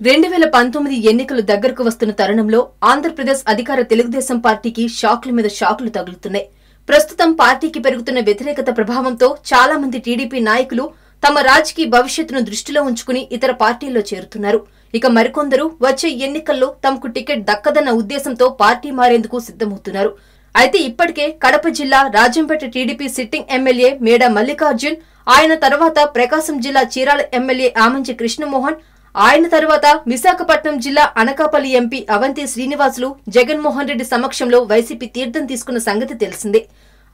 రెండు వేల పంతొమ్మిది ఎన్నికలు దగ్గరకు వస్తున్న తరుణంలో ఆంధ్రప్రదేశ్ అధికార తెలుగుదేశం పార్టీకి షాకుల మీద షాకులు తగులుతున్నాయి. ప్రస్తుతం పార్టీకి పెరుగుతున్న వ్యతిరేకత ప్రభావంతో చాలా మంది టీడీపీ నాయకులు తమ రాజకీయ భవిష్యత్తును దృష్టిలో ఉంచుకుని ఇతర పార్టీల్లో చేరుతున్నారు. ఇక మరికొందరు వచ్చే ఎన్నికల్లో తమకు టికెట్ దక్కదన్న ఉద్దేశంతో పార్టీ మారేందుకు సిద్ధమవుతున్నారు. అయితే ఇప్పటికే కడప జిల్లా రాజంపేట టీడీపీ సిట్టింగ్ ఎమ్మెల్యే మేడ మల్లికార్జున్ ఆయన తర్వాత ప్రకాశం జిల్లా చీరాల ఎమ్మెల్యే ఆమంచి కృష్ణమోహన్ ఆయన తరువాత విశాఖపట్నం జిల్లా అనకాపల్లి ఎంపీ అవంతి శ్రీనివాసులు జగన్మోహన్ రెడ్డి సమక్షంలో వైసీపీ తీర్థం తీసుకున్న సంగతి తెలిసిందే.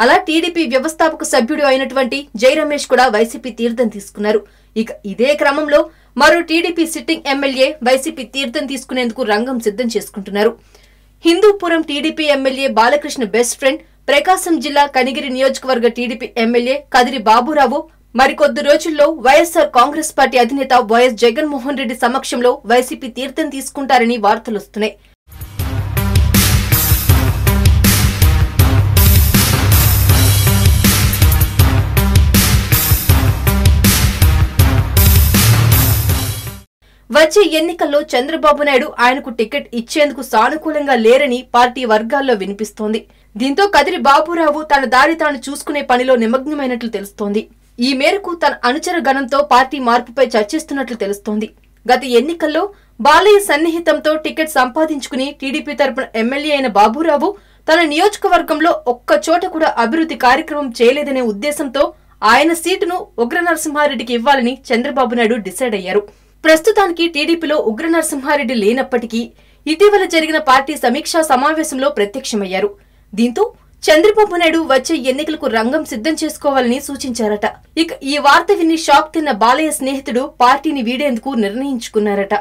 అలా టీడీపీ వ్యవస్థాపక సభ్యుడు అయినటువంటి జై రమేష్ కూడా వైసీపీ తీర్థం తీసుకున్నారు. ఇక ఇదే క్రమంలో మరో టీడీపీ సిట్టింగ్ ఎమ్మెల్యే వైసీపీ తీర్థం తీసుకునేందుకు రంగం సిద్ధం చేసుకుంటున్నారు. Hindupuram TDP MLA Balakrishna best friend Prakasam జిల్లా కనిగిరి నియోజకవర్గ టీడీపీ ఎమ్మెల్యే కదిరి బాబురావు మరికొద్ది రోజుల్లో వైఎస్సార్ కాంగ్రెస్ పార్టీ అధినేత వైఎస్ జగన్మోహన్ రెడ్డి సమక్షంలో వైసీపీ తీర్థం తీసుకుంటారని వార్తలొస్తున్నాయి వచ్చే ఎన్నికల్లో చంద్రబాబు నాయుడు ఆయనకు టికెట్ ఇచ్చేందుకు సానుకూలంగా లేరని పార్టీ వర్గాల్లో వినిపిస్తోంది. దీంతో కదిరి బాబురావు తన దారి తాను చూసుకునే పనిలో నిమగ్నమైనట్లు తెలుస్తోంది. ఈ మేరకు తన అనుచర గణంతో పార్టీ మార్పుపై చర్చిస్తున్నట్లు తెలుస్తోంది. గత ఎన్నికల్లో బాలయ్య సన్నిహితంతో టికెట్ సంపాదించుకుని టీడీపీ తరపున ఎమ్మెల్యే అయిన బాబురావు తన నియోజకవర్గంలో ఒక్క చోట కూడా అభివృద్ధి కార్యక్రమం చేయలేదనే ఉద్దేశంతో ఆయన సీటును ఉగ్ర నరసింహారెడ్డికి ఇవ్వాలని చంద్రబాబు నాయుడు డిసైడ్ అయ్యారు. ప్రస్తుతానికి టీడీపీలో ఉగ్ర నరసింహారెడ్డి లేనప్పటికీ ఇటీవల జరిగిన పార్టీ సమీక్షా సమావేశంలో ప్రత్యక్షమయ్యారు. దీంతో చంద్రబాబు నాయుడు వచ్చే ఎన్నికలకు రంగం సిద్ధం చేసుకోవాలని సూచించారట. ఇక ఈ వార్త విని షాక్ తిన్న బాలయ్య స్నేహితుడు పార్టీని వీడేందుకు నిర్ణయించుకున్నారట.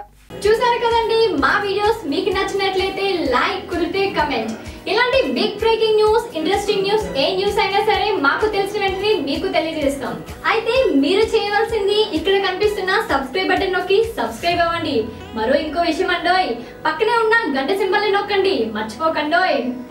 చూసారు కదండి మా వీడియోస్ మీకు నచ్చినట్లయితే లైక్ కుదిరితే కమెంట్. ఇలాంటి big breaking news interesting news ఏ న్యూస్ అయినా సరే మాకు తెలిసిన వెంటనే మీకు తెలియజేస్తాం. అయితే మీరు చేయవలసింది ఇక్కడ కనిపిస్తున్న సబ్స్క్రైబ్ బటన్ నొక్కి సబ్స్క్రైబ్ అవ్వండి. మరో ఇంకో విషయం అండోయ్. పక్కనే ఉన్న గంట సింబల్ నొక్కండి. మర్చిపోకండోయ్.